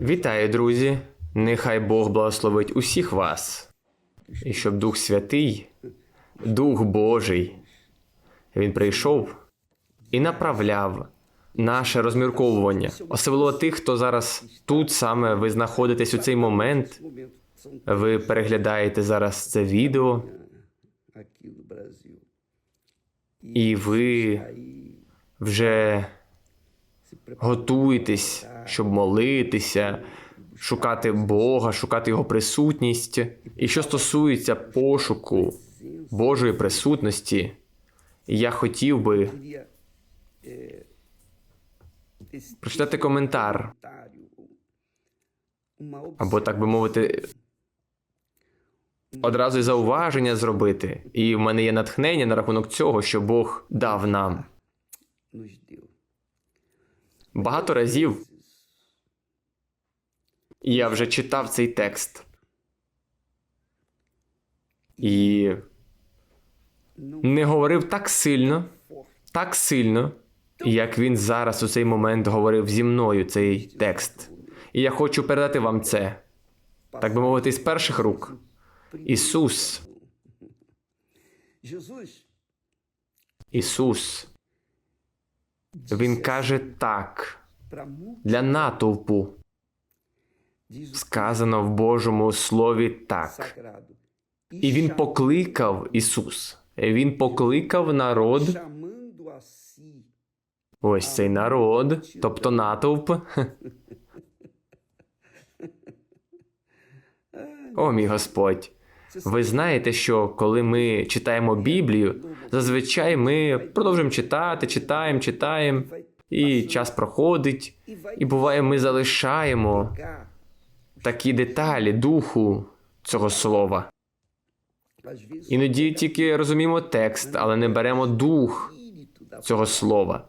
Вітаю, друзі! Нехай Бог благословить усіх вас, і щоб Дух Святий, Дух Божий, він прийшов і направляв наше розмірковування, особливо тих, хто зараз тут саме ви знаходитесь у цей момент. Ви переглядаєте зараз це відео, і ви вже готуєтесь, щоб молитися, шукати Бога, шукати Його присутність. І що стосується пошуку Божої присутності, я хотів би прочитати коментар, або так би мовити, одразу й зауваження зробити. І в мене є натхнення на рахунок цього, що Бог дав нам. Багато разів я вже читав цей текст. І не говорив так сильно, так сильно, як він зараз у цей момент говорив зі мною цей текст. І я хочу передати вам це, так би мовити, з перших рук. Ісус, Ісус, Він каже так для натовпу. Сказано в Божому Слові так. І він покликав Ісус. Він покликав народ, ось цей народ, тобто натовп. О, мій Господь. Ви знаєте, що коли ми читаємо Біблію, зазвичай ми продовжуємо читати, читаємо, читаємо, і час проходить, і буває, ми залишаємо такі деталі духу цього слова. Іноді тільки розуміємо текст, але не беремо дух цього слова.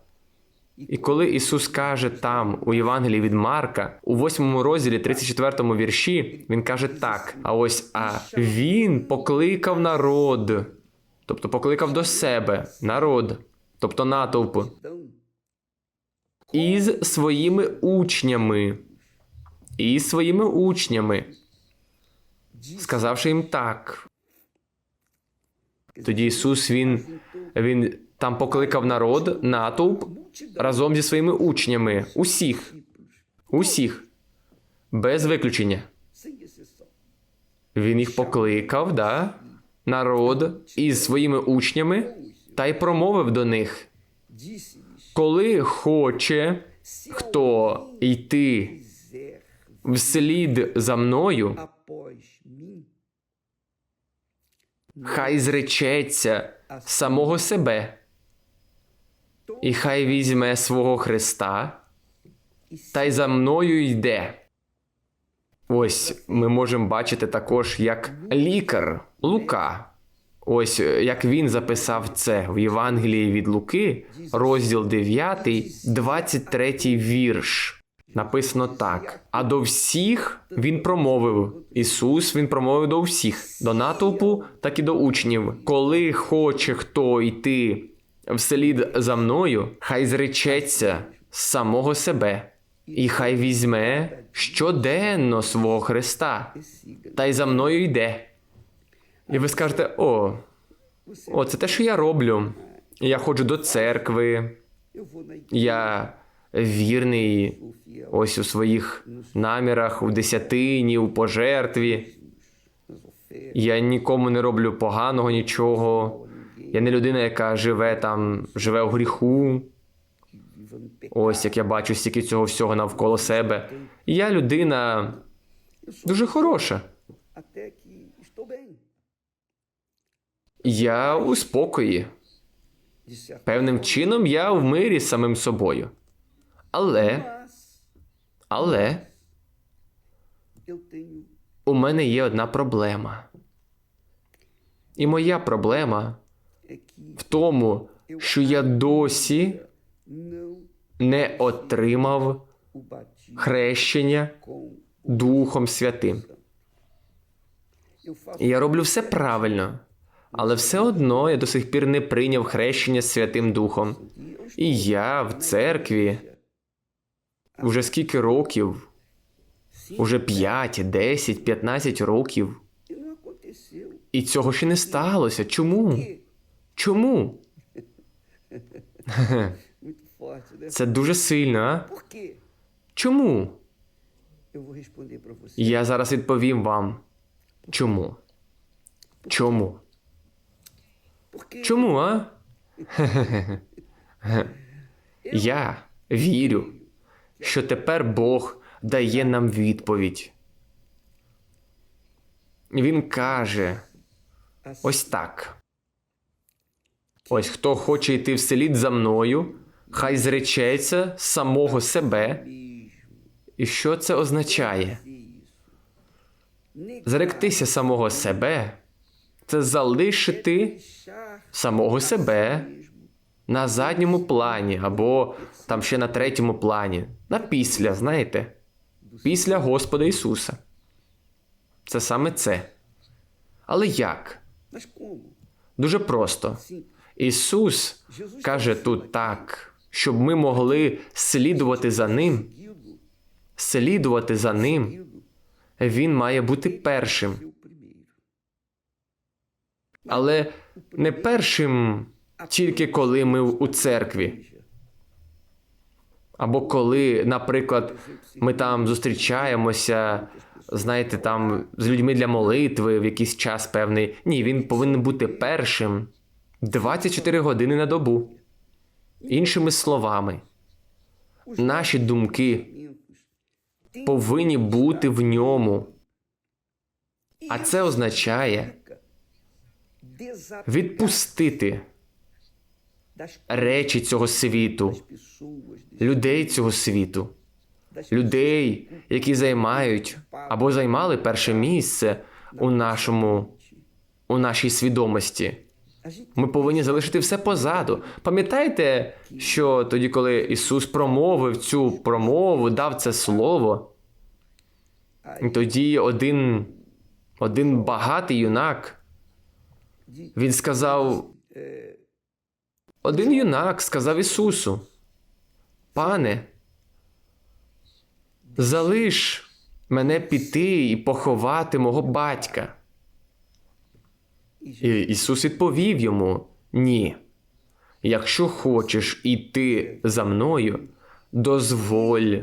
І коли Ісус каже там у Євангелії від Марка, у 8 розділі 34 вірші, Він каже так: а ось а Він покликав народ, тобто покликав до себе народ, тобто натовп, із своїми учнями, із своїми учнями, сказавши їм так. Тоді Ісус Він, він там покликав народ, натовп разом зі своїми учнями, усіх, усіх, без виключення. Він їх покликав, да? народ із своїми учнями, та й промовив до них: коли хоче хто йти вслід за мною, хай зречеться самого себе, і хай візьме свого Христа та й за мною йде. Ось ми можемо бачити також, як лікар Лука. Ось е, як він записав це в Євангелії від Луки, розділ 9, 23 вірш. Написано так: а до всіх він промовив. Ісус він промовив до всіх, до натовпу, так і до учнів. Коли хоче хто йти вслід за мною, хай зречеться з самого себе, і хай візьме щоденно свого Христа, та й за мною йде. І ви скажете: о, о, це те, що я роблю. Я ходжу до церкви, я вірний ось у своїх намірах, у десятині, у пожертві. Я нікому не роблю поганого нічого. Я не людина, яка живе там, живе у гріху. Ось як я бачу стільки цього всього навколо себе. Я людина дуже хороша. Я у спокої. Певним чином я в мирі з самим собою. Але, але у мене є одна проблема. І моя проблема в тому, що я досі не отримав хрещення Духом Святим. Я роблю все правильно, але все одно я до сих пір не прийняв хрещення Святим Духом. І я в церкві вже скільки років Уже 5, 10, 15 років. І цього ще не сталося. Чому? Чому? Це дуже сильно, а? Чому? Я зараз відповім вам. Чому? Чому? Чому, а? Я вірю, що тепер Бог дає нам відповідь. Він каже ось так. Ось хто хоче йти вслід за мною, хай зречеться самого себе. І що це означає? Зректися самого себе це залишити самого себе на задньому плані або там ще на третьому плані, на після, знаєте, після Господа Ісуса. Це саме це. Але як? Дуже просто. Ісус каже тут так, щоб ми могли слідувати за Ним, слідувати за Ним, Він має бути першим. Але не першим тільки коли ми у церкві. Або коли, наприклад, ми там зустрічаємося, знаєте, там з людьми для молитви в якийсь час певний. Ні, він повинен бути першим 24 години на добу. Іншими словами, наші думки повинні бути в ньому. А це означає відпустити речі цього світу, людей цього світу, людей, які займають або займали перше місце у нашому, у нашій свідомості. Ми повинні залишити все позаду. Пам'ятаєте, що тоді, коли Ісус промовив цю промову, дав це слово, тоді один, один багатий юнак, він сказав, один юнак сказав Ісусу: Пане, залиш мене піти і поховати мого батька. І Ісус відповів йому: Ні. Якщо хочеш іти за мною, дозволь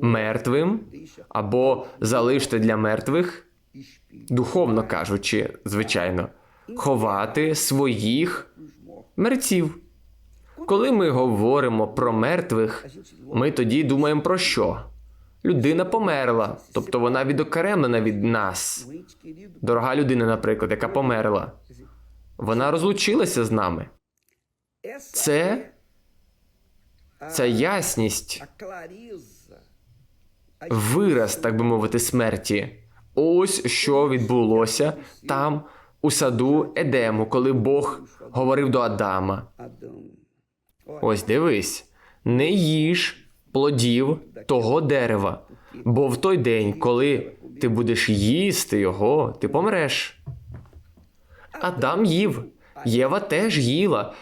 мертвим або залиште для мертвих, духовно кажучи, звичайно, ховати своїх мерців. Коли ми говоримо про мертвих, ми тоді думаємо про що? Людина померла, тобто вона відокремлена від нас. Дорога людина, наприклад, яка померла, вона розлучилася з нами. Це, це ясність, вираз, так би мовити, смерті. Ось що відбулося там, у саду Едему, коли Бог говорив до Адама. Ось дивись, не їж плодів того дерева, бо в той день, коли ти будеш їсти його, ти помреш. Адам їв, Єва теж їла,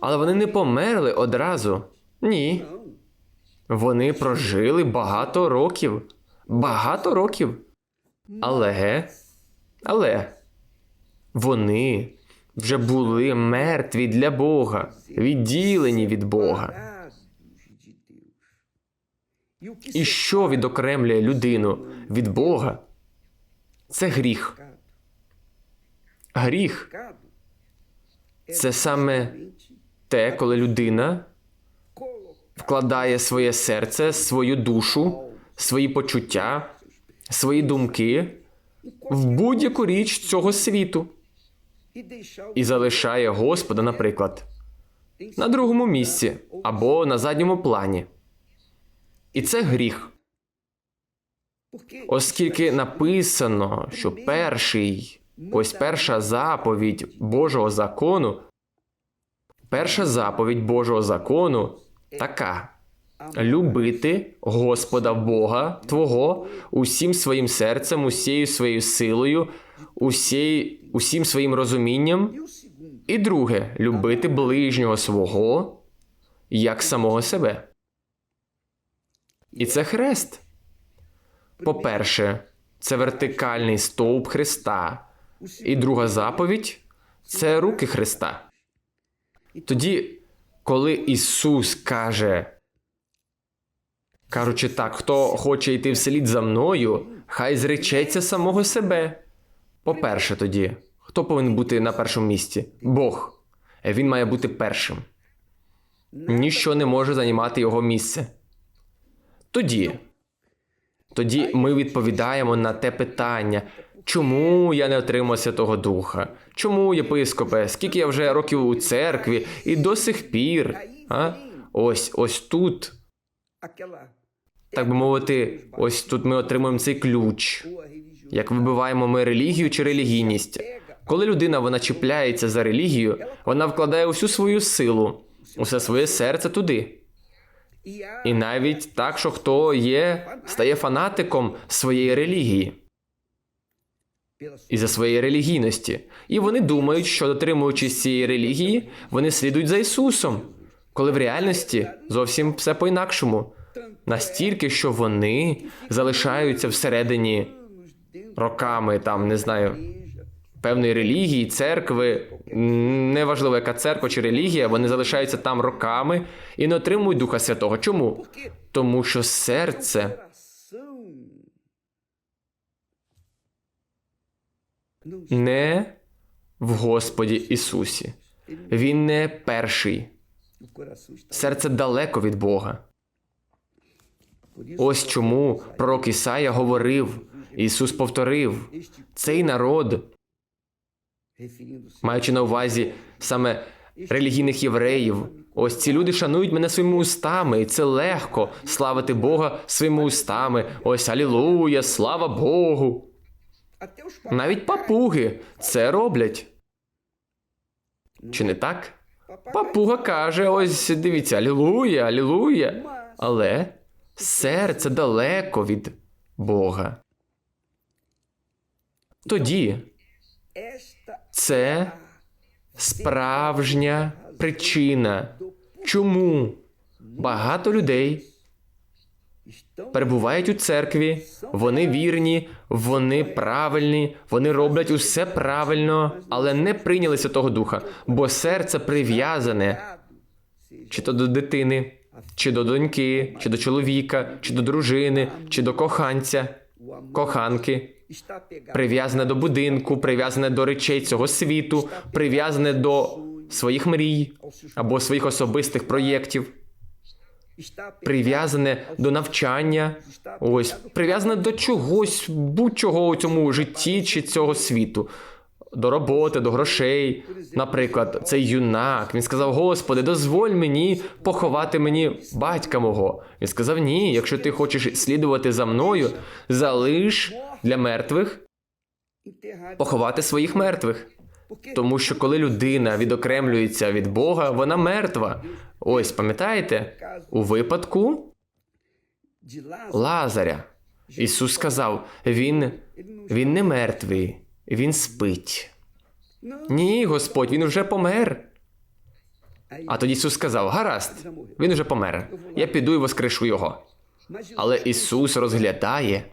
але вони не померли одразу. Ні. Вони прожили багато років. Багато років. Але, але вони вже були мертві для Бога, відділені від Бога. І що відокремлює людину від Бога? Це гріх. Гріх це саме те, коли людина вкладає своє серце, свою душу, свої почуття, свої думки в будь-яку річ цього світу і залишає Господа, наприклад, на другому місці або на задньому плані. І це гріх, оскільки написано, що перший, ось перша заповідь Божого закону, перша заповідь Божого закону така: любити Господа Бога Твого усім своїм серцем, усією своєю силою, усій, усім своїм розумінням. І друге любити ближнього свого як самого себе. І це хрест. По-перше, це вертикальний стовп Христа. І друга заповідь це руки Христа. Тоді, коли Ісус каже, кажучи так, хто хоче йти вслід за мною, хай зречеться самого себе. По-перше, тоді, хто повинен бути на першому місці? Бог. Він має бути першим. Ніщо не може займати його місце. Тоді, тоді ми відповідаємо на те питання, чому я не отримав Святого Духа? Чому, єпископе, скільки я вже років у церкві і до сих пір? А? Ось ось тут, так би мовити, ось тут ми отримуємо цей ключ. Як вибиваємо ми релігію чи релігійність. Коли людина вона чіпляється за релігію, вона вкладає усю свою силу, усе своє серце туди. І навіть так, що хто є, стає фанатиком своєї релігії і за своєї релігійності. І вони думають, що дотримуючись цієї релігії, вони слідують за Ісусом, коли в реальності зовсім все по-інакшому. Настільки, що вони залишаються всередині роками, там не знаю. Певної релігії, церкви, неважливо, яка церква чи релігія, вони залишаються там роками і не отримують Духа Святого. Чому? Тому що серце не в Господі Ісусі. Він не перший. Серце далеко від Бога. Ось чому пророк Ісая говорив, Ісус повторив: цей народ, маючи на увазі саме релігійних євреїв, ось ці люди шанують мене своїми устами, і це легко славити Бога своїми устами. Ось алілуя, слава Богу. Навіть папуги це роблять. Чи не так? Папуга каже: ось дивіться, алілуя, алілуя. Але серце далеко від Бога. Тоді це справжня причина, чому багато людей перебувають у церкві, вони вірні, вони правильні, вони роблять усе правильно, але не прийняли Святого Духа, бо серце прив'язане чи то до дитини, чи до доньки, чи до чоловіка, чи до дружини, чи до коханця, коханки, прив'язане до будинку, прив'язане до речей цього світу, прив'язане до своїх мрій або своїх особистих проєктів, прив'язане до навчання, ось прив'язане до чогось, будь-чого у цьому житті чи цього світу. До роботи, до грошей. Наприклад, цей юнак. Він сказав: Господи, дозволь мені поховати мені батька мого. Він сказав: Ні, якщо ти хочеш слідувати за мною, залиш для мертвих поховати своїх мертвих. Тому що коли людина відокремлюється від Бога, вона мертва. Ось пам'ятаєте, у випадку Лазаря Ісус сказав: Він, він не мертвий, він спить. Ні, Господь, він вже помер. А тоді Ісус сказав: Гаразд, він уже помер. Я піду і воскрешу його. Але Ісус розглядає,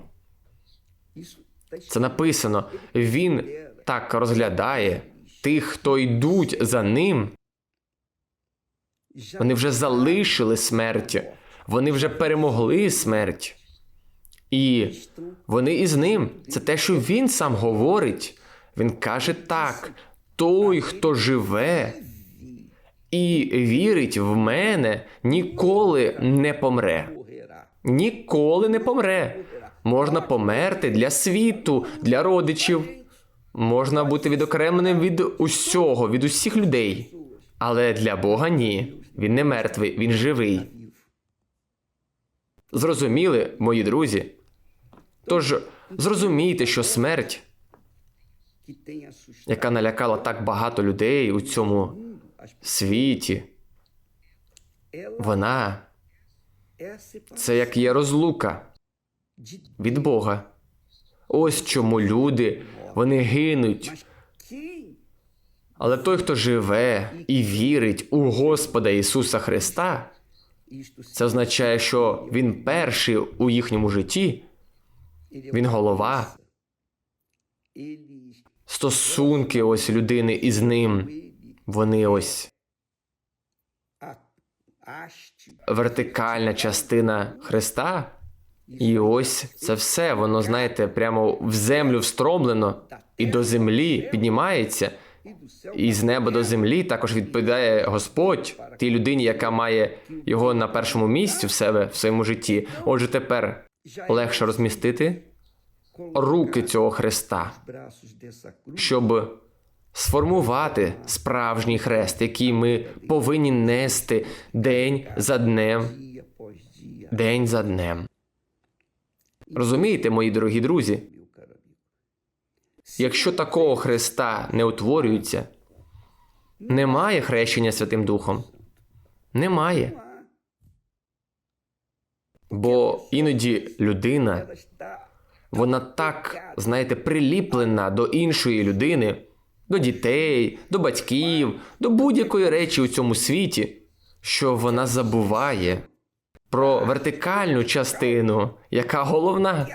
це написано. Він так розглядає тих, хто йдуть за ним. Вони вже залишили смерть, вони вже перемогли смерть. І вони із ним. Це те, що він сам говорить. Він каже так: той, хто живе і вірить в мене, ніколи не помре. Ніколи не помре. Можна померти для світу, для родичів. Можна бути відокремленим від усього, від усіх людей. Але для Бога ні. Він не мертвий, він живий. Зрозуміли, мої друзі? Тож зрозумійте, що смерть, яка налякала так багато людей у цьому світі, вона це як є розлука від Бога. Ось чому люди вони гинуть. Але той, хто живе і вірить у Господа Ісуса Христа, це означає, що Він перший у їхньому житті. Він голова. Стосунки ось людини із ним, вони ось вертикальна частина Христа. І ось це все, воно, знаєте, прямо в землю встромлено і до землі піднімається. І з неба до землі також відповідає Господь тій людині, яка має його на першому місці в себе в своєму житті. Отже, тепер легше розмістити руки цього Христа, щоб сформувати справжній хрест, який ми повинні нести день за днем, день за днем. Розумієте, мої дорогі друзі? Якщо такого Христа не утворюється, немає хрещення Святим Духом. Немає. Бо іноді людина, вона так, знаєте, приліплена до іншої людини, до дітей, до батьків, до будь-якої речі у цьому світі, що вона забуває про вертикальну частину, яка головна.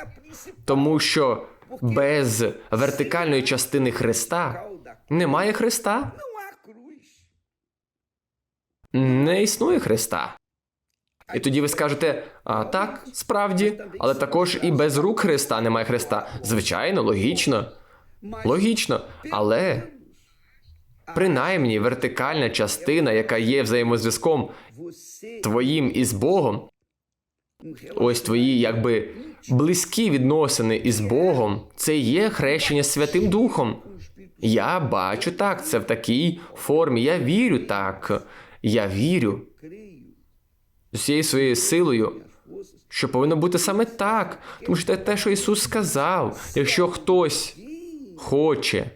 Тому що без вертикальної частини Христа немає Христа, не існує Христа. І тоді ви скажете: а так, справді, але також і без рук Христа немає Христа. Звичайно, логічно, логічно, але принаймні вертикальна частина, яка є взаємозв'язком твоїм із Богом, ось твої якби близькі відносини із Богом, це є хрещення Святим Духом. Я бачу так, це в такій формі. Я вірю так. Я вірю з усією своєю силою, що повинно бути саме так. Тому що це те, що Ісус сказав. Якщо хтось хоче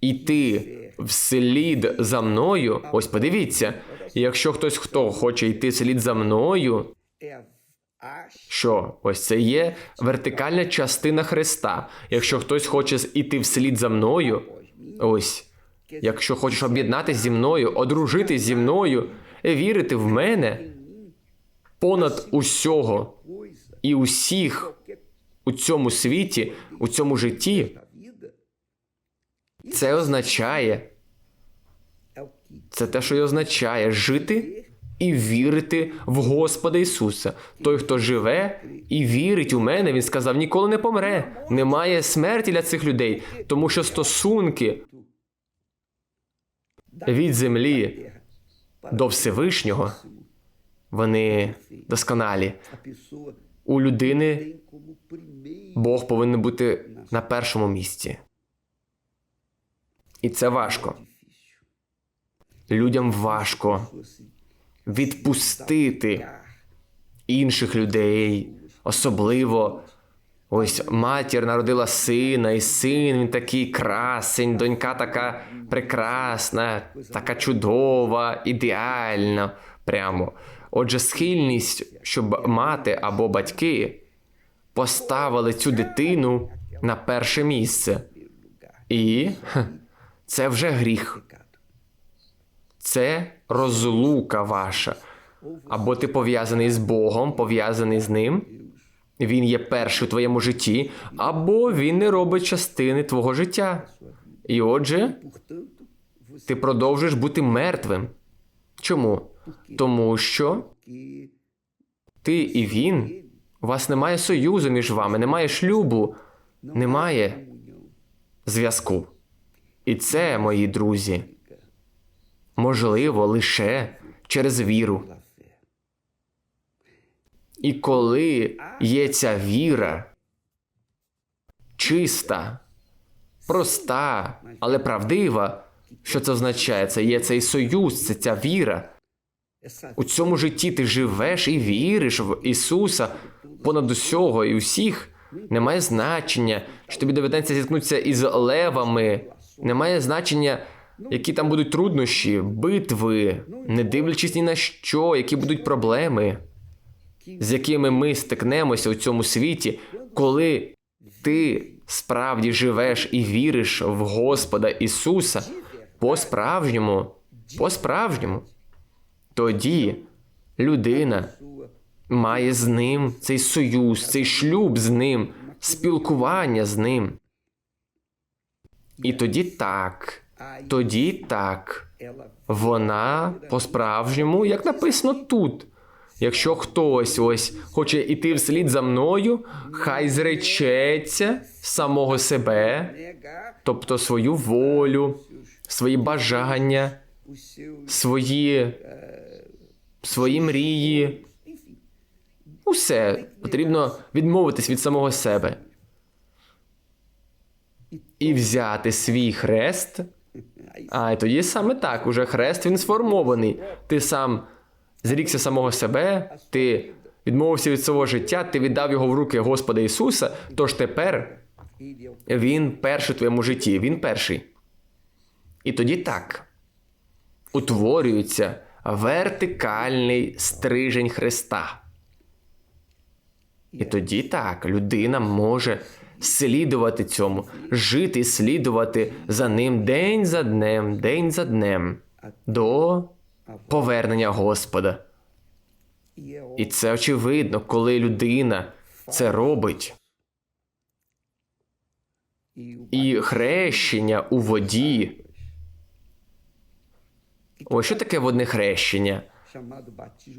йти вслід за мною, ось подивіться, якщо хтось хто хоче йти вслід за мною, що ось це є вертикальна частина Христа. Якщо хтось хоче йти вслід за мною, ось, якщо хочеш об'єднатися зі мною, одружитись зі мною, вірити в мене понад усього і усіх у цьому світі, у цьому житті, це означає, це те, що й означає жити і вірити в Господа Ісуса. Той, хто живе і вірить у мене, він сказав, ніколи не помре. Немає смерті для цих людей, тому що стосунки від землі до Всевишнього вони досконалі. У людини Бог повинен бути на першому місці. І це важко. Людям важко відпустити інших людей, особливо. Ось матір народила сина, і син він такий красень, донька така прекрасна, така чудова, ідеальна. Прямо. Отже, схильність, щоб мати або батьки поставили цю дитину на перше місце. І це вже гріх. Це розлука ваша. Або ти пов'язаний з Богом, пов'язаний з ним. Він є перший у твоєму житті, або він не робить частини твого життя. І отже, ти продовжуєш бути мертвим. Чому? Тому що ти і він, у вас немає союзу між вами, немає шлюбу, немає зв'язку. І це, мої друзі, можливо лише через віру. І коли є ця віра, чиста, проста, але правдива, що це означає? Це є цей союз, це ця віра. У цьому житті ти живеш і віриш в Ісуса понад усього і усіх. Немає значення, що тобі доведеться зіткнутися із левами. Немає значення, які там будуть труднощі, битви, не дивлячись ні на що, які будуть проблеми, з якими ми стикнемося у цьому світі, коли ти справді живеш і віриш в Господа Ісуса по-справжньому, по-справжньому. Тоді людина має з ним цей союз, цей шлюб з ним, спілкування з ним. І тоді так, тоді так, вона по-справжньому, як написано тут. Якщо хтось ось хоче іти вслід за мною, хай зречеться самого себе, тобто свою волю, свої бажання, свої, свої мрії. Усе потрібно відмовитись від самого себе і взяти свій хрест. А тоді саме так, уже хрест він сформований. Ти сам зрікся самого себе, ти відмовився від свого життя, ти віддав його в руки Господа Ісуса. Тож тепер він перший в твоєму житті, він перший. І тоді так утворюється вертикальний стрижень Христа. І тоді так людина може слідувати цьому, жити слідувати за ним день за днем, день за днем до повернення Господа. І це очевидно, коли людина це робить. І хрещення у воді. Ось що таке водне хрещення?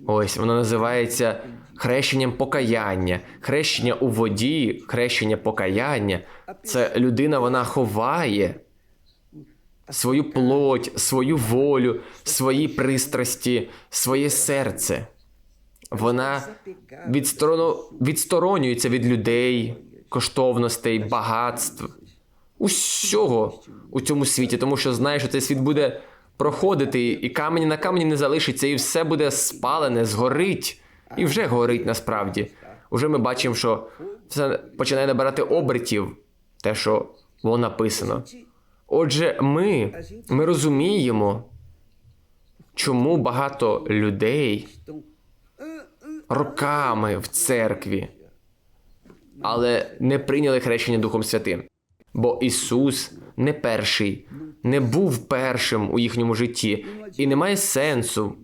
Ось воно називається хрещенням покаяння. Хрещення у воді, хрещення покаяння. Це людина вона ховає свою плоть, свою волю, свої пристрасті, своє серце. Вона відсторонюється від людей, коштовностей, багатств, усього у цьому світі, тому що знає, що цей світ буде проходити, і камінь на камені не залишиться, і все буде спалене, згорить, і вже горить насправді. Уже ми бачимо, що все починає набирати обертів, те, що було написано. Отже, ми, ми розуміємо, чому багато людей роками в церкві, але не прийняли хрещення Духом Святим. Бо Ісус не перший, не був першим у їхньому житті, і немає сенсу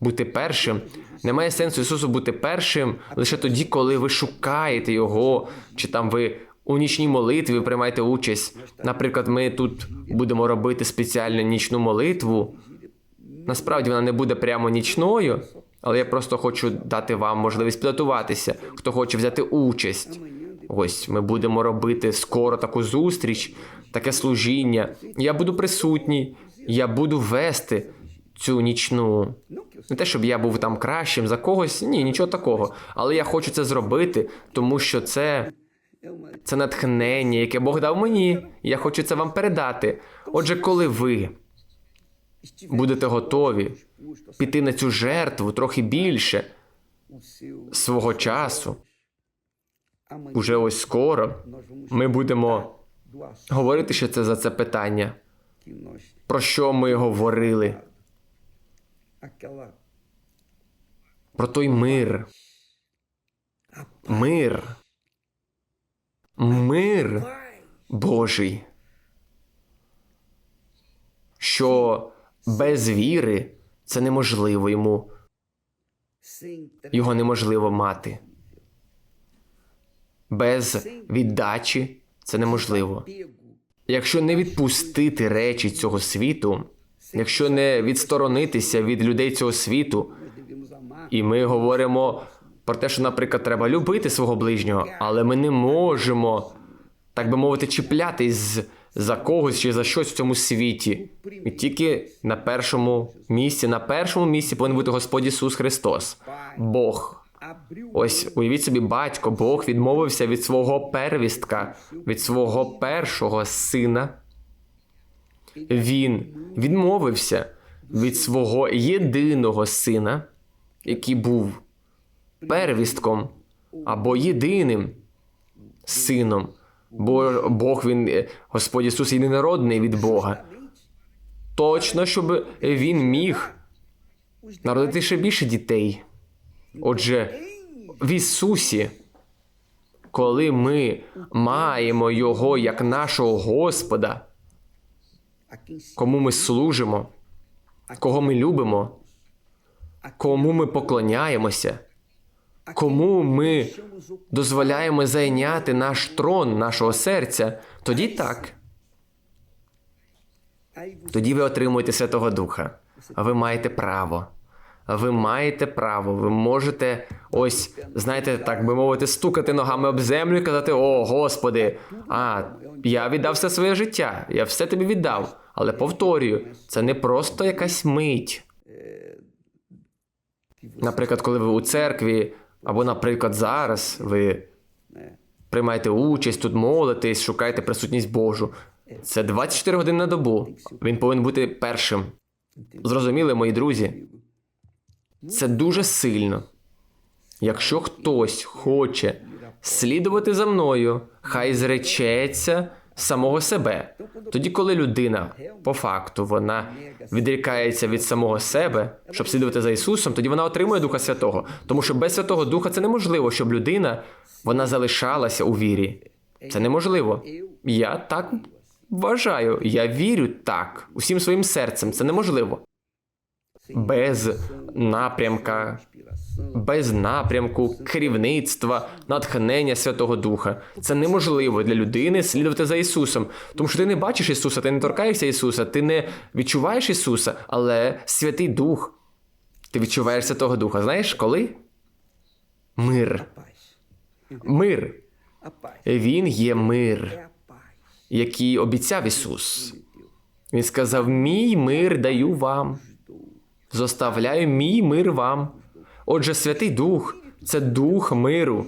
бути першим. Немає сенсу Ісусу бути першим лише тоді, коли ви шукаєте Його, чи там ви у нічній молитві приймаєте участь. Наприклад, ми тут будемо робити спеціальну нічну молитву. Насправді вона не буде прямо нічною, але я просто хочу дати вам можливість підготуватися, хто хоче взяти участь. Ось ми будемо робити скоро таку зустріч, таке служіння. Я буду присутній, я буду вести цю нічну. Не те, щоб я був там кращим за когось, ні, нічого такого. Але я хочу це зробити, тому що це, це натхнення, яке Бог дав мені. Я хочу це вам передати. Отже, коли ви будете готові піти на цю жертву трохи більше свого часу, уже ось скоро, ми будемо говорити ще це за це питання. Про що ми говорили? Про той мир. Мир. Мир Божий. Що без віри це неможливо йому, його неможливо мати. Без віддачі це неможливо. Якщо не відпустити речі цього світу, якщо не відсторонитися від людей цього світу, і ми говоримо про те, що, наприклад, треба любити свого ближнього, але ми не можемо, так би мовити, чіплятись за когось чи за щось в цьому світі. І тільки на першому місці, на першому місці повинен бути Господь Ісус Христос, Бог. Ось уявіть собі, батько, Бог відмовився від свого первістка, від свого першого сина. Він відмовився від свого єдиного сина, який був первістком або єдиним сином. Бо Бог він, е, Господь Ісус єдинородний від Бога. Точно, щоб він міг народити ще більше дітей. Отже, в Ісусі, коли ми маємо Його як нашого Господа, кому ми служимо, кого ми любимо, кому ми поклоняємося, кому ми дозволяємо зайняти наш трон нашого серця, тоді так. Тоді ви отримуєте Святого Духа. Ви маєте право. Ви маєте право, ви можете ось, знаєте, так би мовити, стукати ногами об землю і казати: О, Господи, а я віддав все своє життя, я все тобі віддав. Але повторюю, це не просто якась мить. Наприклад, коли ви у церкві, або, наприклад, зараз ви приймаєте участь, тут молитесь, шукаєте присутність Божу. Це 24 години на добу. Він повинен бути першим. Зрозуміли, мої друзі? Це дуже сильно. Якщо хтось хоче слідувати за мною, хай зречеться самого себе. Тоді, коли людина по факту вона відрікається від самого себе, щоб слідувати за Ісусом, тоді вона отримує Духа Святого. Тому що без Святого Духа це неможливо, щоб людина вона залишалася у вірі. Це неможливо. Я так вважаю. Я вірю так, усім своїм серцем. Це неможливо. Без напрямка, без напрямку, керівництва, натхнення Святого Духа. Це неможливо для людини слідувати за Ісусом. Тому що ти не бачиш Ісуса, ти не торкаєшся Ісуса, ти не відчуваєш Ісуса, але Святий Дух. Ти відчуваєш Святого Духа. Знаєш коли? Мир. Мир. Він є мир, який обіцяв Ісус. Він сказав: Мій мир даю вам. Зоставляю мій мир вам. Отже, Святий Дух це дух миру,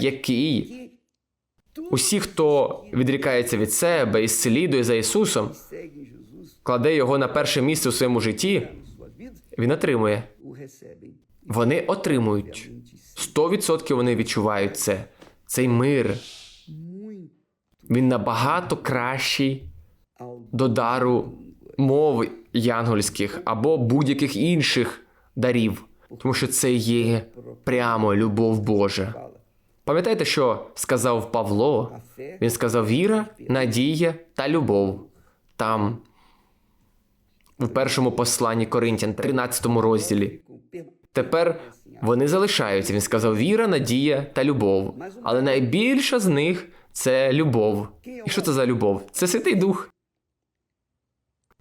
який усі, хто відрікається від себе і слідує за Ісусом, кладе його на перше місце у своєму житті, він отримує. Вони отримують. 100% вони відчувають це. Цей мир. Він набагато кращий до дару мов янгольських або будь-яких інших дарів, тому що це є прямо любов Божа. Пам'ятаєте, що сказав Павло? Він сказав віра, надія та любов. Там, в першому посланні Коринтян, 13 розділі. Тепер вони залишаються. Він сказав віра, надія та любов. Але найбільша з них це любов. І що це за любов? Це Святий Дух.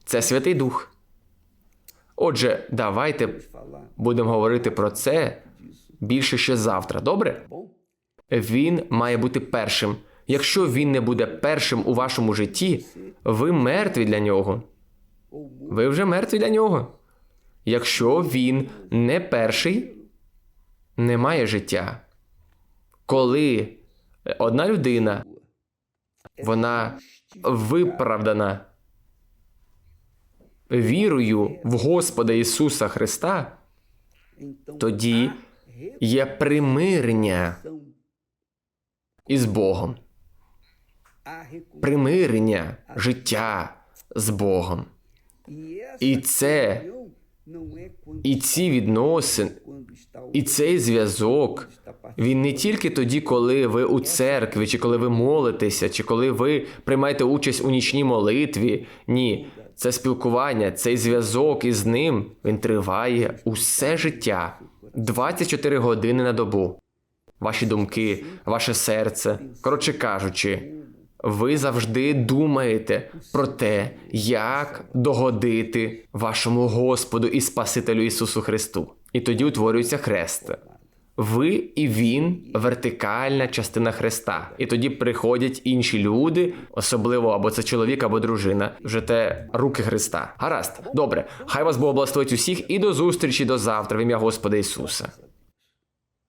Це Святий Дух. Отже, давайте будемо говорити про це більше ще завтра. Добре? Він має бути першим. Якщо він не буде першим у вашому житті, ви мертві для нього. Ви вже мертві для нього. Якщо він не перший, немає життя. Коли одна людина вона виправдана вірою в Господа Ісуса Христа, тоді є примирення із Богом, примирення життя з Богом. І це і ці відносини, і цей зв'язок він не тільки тоді, коли ви у церкві, чи коли ви молитеся, чи коли ви приймаєте участь у нічній молитві. Ні, це спілкування, цей зв'язок із ним він триває усе життя 24 години на добу. Ваші думки, ваше серце. Коротше кажучи, ви завжди думаєте про те, як догодити вашому Господу і Спасителю Ісусу Христу. І тоді утворюється хрест. Ви і він вертикальна частина Христа. І тоді приходять інші люди, особливо або це чоловік, або дружина, вже те руки Христа. Гаразд, добре, хай вас Бог благословить усіх і до зустрічі до завтра в ім'я Господа Ісуса.